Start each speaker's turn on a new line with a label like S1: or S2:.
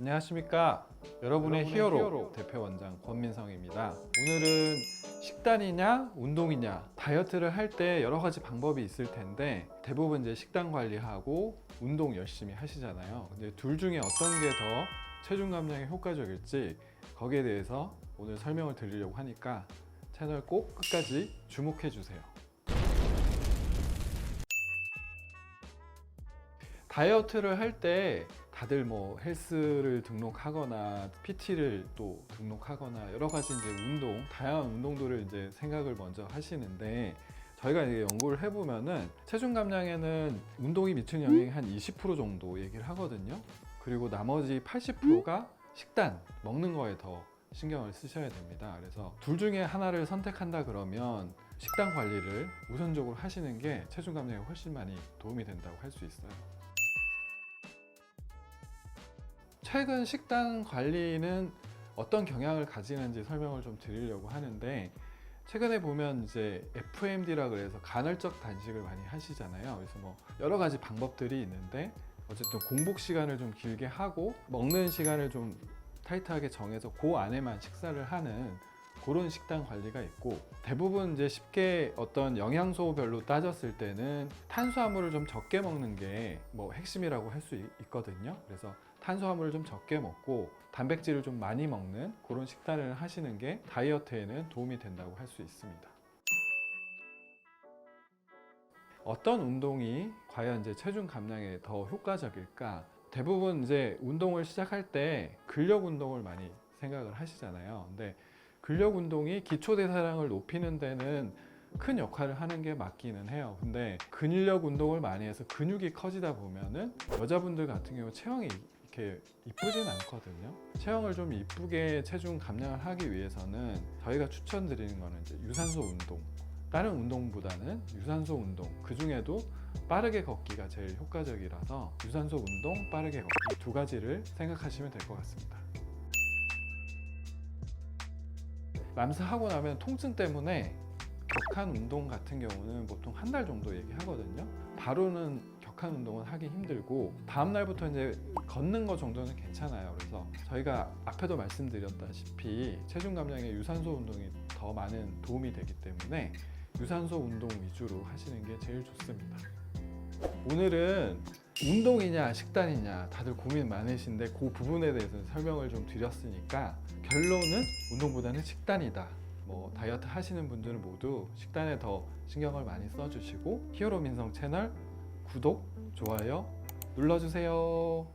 S1: 안녕하십니까? 여러분의, 히어로, 대표 원장 권민성입니다. 오늘은 식단이냐 운동이냐 다이어트를 할 때 여러 가지 방법이 있을 텐데 대부분 이제 식단 관리하고 운동 열심히 하시잖아요. 근데 둘 중에 어떤 게 더 체중 감량에 효과적일지 거기에 대해서 오늘 설명을 드리려고 하니까 채널 꼭 끝까지 주목해 주세요. 다이어트를 할때 다들 뭐 헬스를 등록하거나 PT를 또 등록하거나 여러 가지 이제 운동, 다양한 운동들을 이제 생각을 먼저 하시는데 저희가 이제 연구를 해보면은 체중 감량에는 운동이 미치는 영향이 한 20% 정도 얘기를 하거든요. 그리고 나머지 80%가 식단, 먹는 거에 더 신경을 쓰셔야 됩니다. 그래서 둘 중에 하나를 선택한다 그러면 식단 관리를 우선적으로 하시는 게 체중 감량에 훨씬 많이 도움이 된다고 할 수 있어요. 최근 식단 관리는 어떤 경향을 가지는지 설명을 좀 드리려고 하는데 최근에 보면 이제 FMD라 그래서 간헐적 단식을 많이 하시잖아요. 그래서 뭐 여러 가지 방법들이 있는데 어쨌든 공복 시간을 좀 길게 하고 먹는 시간을 좀 타이트하게 정해서 그 안에만 식사를 하는 그런 식단 관리가 있고 대부분 이제 쉽게 어떤 영양소별로 따졌을 때는 탄수화물을 좀 적게 먹는 게 뭐 핵심이라고 할 수 있거든요. 그래서 탄수화물을 좀 적게 먹고 단백질을 좀 많이 먹는 그런 식단을 하시는 게 다이어트에는 도움이 된다고 할 수 있습니다. 어떤 운동이 과연 이제 체중 감량에 더 효과적일까? 대부분 이제 운동을 시작할 때 근력 운동을 많이 생각을 하시잖아요. 근데 근력 운동이 기초 대사량을 높이는 데는 큰 역할을 하는 게 맞기는 해요. 근데 근력 운동을 많이 해서 근육이 커지다 보면은 여자분들 같은 경우 체형이 이렇게 이쁘진 않거든요. 체형을 좀 이쁘게 체중 감량을 하기 위해서는 저희가 추천드리는 거는 이제 유산소 운동. 다른 운동보다는 유산소 운동. 그 중에도 빠르게 걷기가 제일 효과적이라서 유산소 운동, 빠르게 걷기 두 가지를 생각하시면 될 것 같습니다. 람스하고 나면 통증 때문에 격한 운동 같은 경우는 보통 한 달 정도 얘기하거든요. 바로는 격한 운동은 하기 힘들고 다음 날부터 이제 걷는 거 정도는 괜찮아요. 그래서 저희가 앞에도 말씀드렸다시피 체중 감량에 유산소 운동이 더 많은 도움이 되기 때문에 유산소 운동 위주로 하시는 게 제일 좋습니다. 오늘은 운동이냐 식단이냐 다들 고민 많으신데 그 부분에 대해서 설명을 좀 드렸으니까 결론은 운동보다는 식단이다. 뭐 다이어트 하시는 분들은 모두 식단에 더 신경을 많이 써주시고 히어로 민성 채널 구독, 좋아요 눌러주세요.